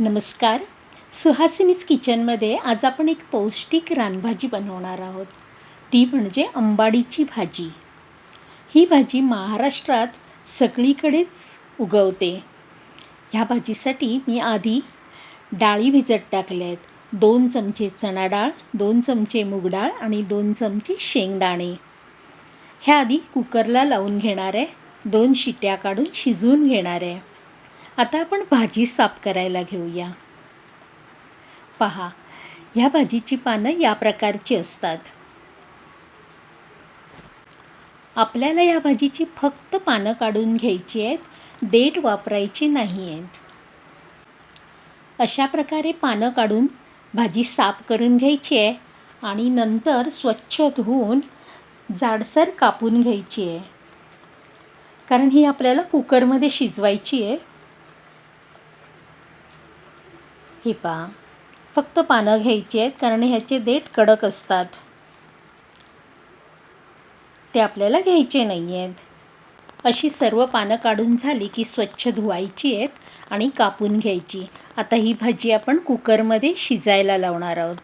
नमस्कार. सुहासिनीज किचनमध्ये आज आपण एक पौष्टिक रानभाजी बनवणार आहोत. ती म्हणजे अंबाडीची भाजी. ही भाजी महाराष्ट्रात सगळीकडेच उगवते. ह्या भाजीसाठी मी आधी डाळी भिजत टाकल्या आहेत. दोन चमचे चणा डाळ दोन चमचे मूग डाळ आणि दोन चमचे शेंगदाणे. ह्या आधी कुकरला लावून घेणार आहे. दोन शिट्या काढून शिजवून घेणार आहे. आता आपण भाजी साफ करायला घेऊया. पहा ह्या भाजीची पानं या प्रकारची असतात. आपल्याला या भाजीची फक्त पानं काढून घ्यायची आहेत देठ वापरायची नाही आहेत. अशा प्रकारे पानं काढून भाजी साफ करून घ्यायची आहे आणि नंतर स्वच्छ धुवून जाडसर कापून घ्यायची आहे. कारण ही आपल्याला कुकरमध्ये शिजवायची आहे. हे पहा फक्त पानं घ्यायची आहेत कारण ह्याचे देठ कडक असतात. ते आपल्याला घ्यायचे नाही आहेत अशी सर्व पानं काढून झाली की स्वच्छ धुवायची आहेत आणि कापून घ्यायची. आता ही भाजी आपण कुकरमध्ये शिजायला लावणार आहोत.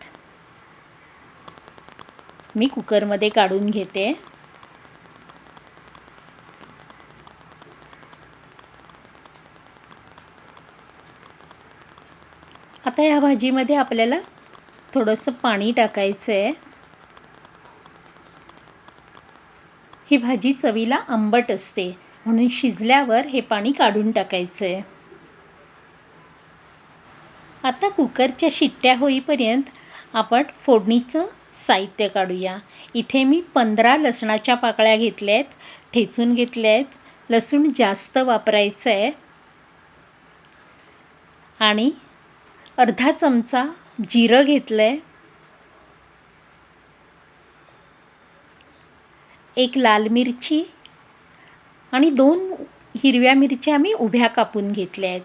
मी कुकरमध्ये काढून घेते. आता ह्या भाजीमध्ये आपल्याला थोडंसं पाणी टाकायचं आहे ही भाजी चवीला आंबट असते म्हणून शिजल्यावर हे पाणी काढून टाकायचं आहे आता कुकरच्या शिट्ट्या होईपर्यंत आपण फोडणीचं साहित्य काढूया. इथे मी पंधरा लसणाच्या पाकळ्या घेतल्या आहेत ठेचून घेतल्या आहेत लसूण जास्त वापरायचं आहे आणि अर्धा चमचा जिरं घेतलं आहे एक लाल मिरची आणि दोन हिरव्या मिरच्या आम्ही उभ्या कापून घेतल्या आहेत.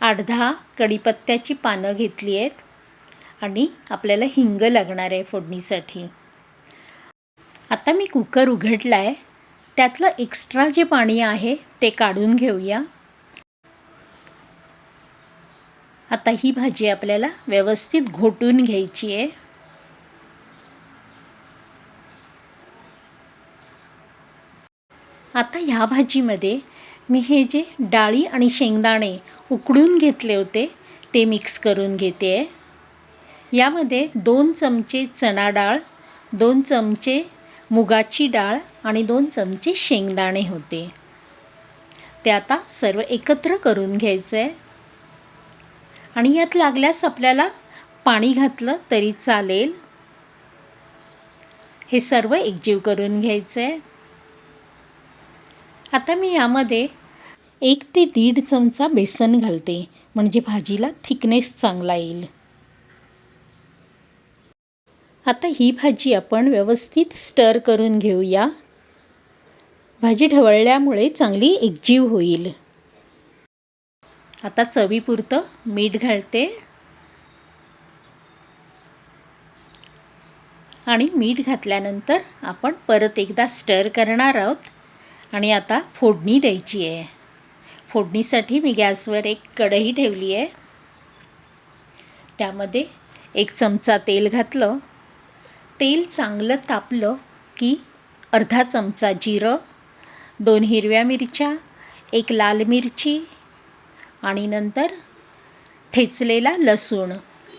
अर्धा कढीपत्त्याची पानं घेतली आहेत आणि आपल्याला हिंग लागणार आहे फोडणीसाठी. आता मी कुकर उघडला आहे त्यातलं एक्स्ट्रा जे पाणी आहे ते काढून घेऊया. आता ही भाजी आपल्याला व्यवस्थित घोटून घ्यायची आहे. आता ह्या भाजीमध्ये मी हे जे डाळी आणि शेंगदाणे उकडून घेतले होते ते मिक्स करून घेते आहे. यामध्ये दोन चमचे चणा डाळ दोन चमचे मुगाची डाळ आणि दोन चमचे शेंगदाणे होते. ते आता सर्व एकत्र करून घ्यायचं आहे. आणि यात लागल्यास आपल्याला पाणी घातलं तरी चालेल. हे सर्व एकजीव करून घ्यायचं आहे आता मी यामध्ये एक ते दीड चमचा बेसन घालते म्हणजे भाजीला थिकनेस चांगला येईल. आता ही भाजी आपण व्यवस्थित स्टर करून घेऊया. भाजी ढवळल्यामुळे चांगली एकजीव होईल. आता चवीपुरतं मीठ घालते. आणि मीठ घातल्यानंतर आपण परत एकदा स्टर करणार आहोत. आणि आता फोडणी द्यायची आहे. फोडणीसाठी मी गॅसवर एक कढई ठेवली आहे. त्यामध्ये एक चमचा तेल घातलं. तेल चांगलं तापलं की अर्धा चमचा जिरं दोन हिरव्या मिरच्या एक लाल मिरची आणि नंतर ठेचलेला लसूण.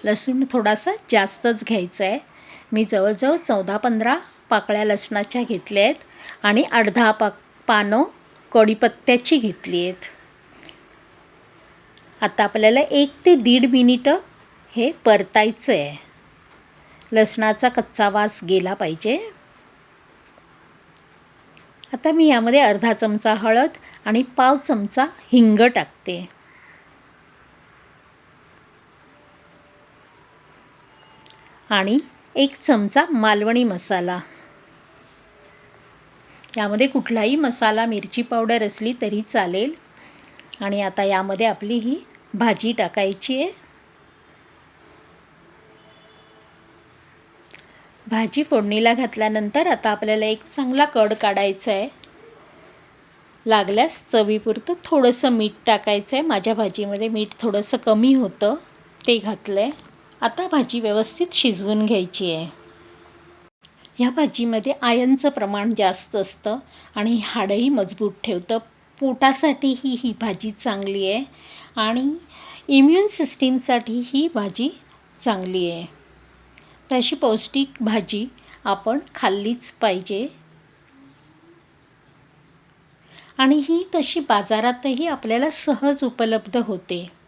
लसूण थोडासा जास्तच घ्यायचा आहे. मी जवळजवळ चौदा पंधरा पाकळ्या लसणाच्या घेतल्या आहेत आणि अर्धा पाक पानं कढीपत्त्याची घेतली आहेत. आता आपल्याला एक ते दीड मिनिटं हे परतायचं आहे. लसणाचा कच्चा वास गेला पाहिजे. आता मी यामध्ये अर्धा चमचा हळद आणि पाव चमचा हिंग टाकते. आणि एक चमचा मालवणी मसाला. यामध्ये कुठलाही मसाला मिरची पावडर असली तरी चालेल. आणि आता यामध्ये आपली ही भाजी टाकायची आहे. भाजी फोडणीला घातल्यानंतर आता आपल्याला एक चांगला कड काढायचा आहे. लागल्यास चवीपुरतं थोडंसं मीठ टाकायचं आहे. माझ्या भाजीमध्ये मीठ थोडंसं कमी होतं ते घातलं आहे आता भाजी व्यवस्थित शिजवून घ्यायची आहे. ह्या भाजीमध्ये आयनचं प्रमाण जास्त असतं आणि हाडंही मजबूत ठेवतं. पोटासाठीही ही भाजी चांगली आहे आणि इम्युन सिस्टीमसाठी ही भाजी चांगली आहे. तर अशी पौष्टिक भाजी आपण खाल्लीच पाहिजे. आणि ही तशी बाजारातही आपल्याला सहज उपलब्ध होते.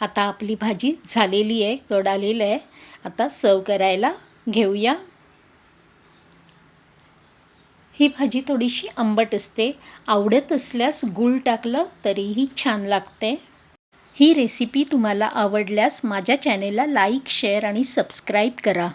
आता आपली भाजी झालेली आहे कड आहे. आता सर्व करायला घेऊया. ही भाजी थोडीशी आंबट असते. आवडत असल्यास गूळ टाकलं तरीही छान लागते. ही रेसिपी तुम्हाला आवडल्यास माझ्या चॅनेलला लाईक शेअर आणि सबस्क्राईब करा.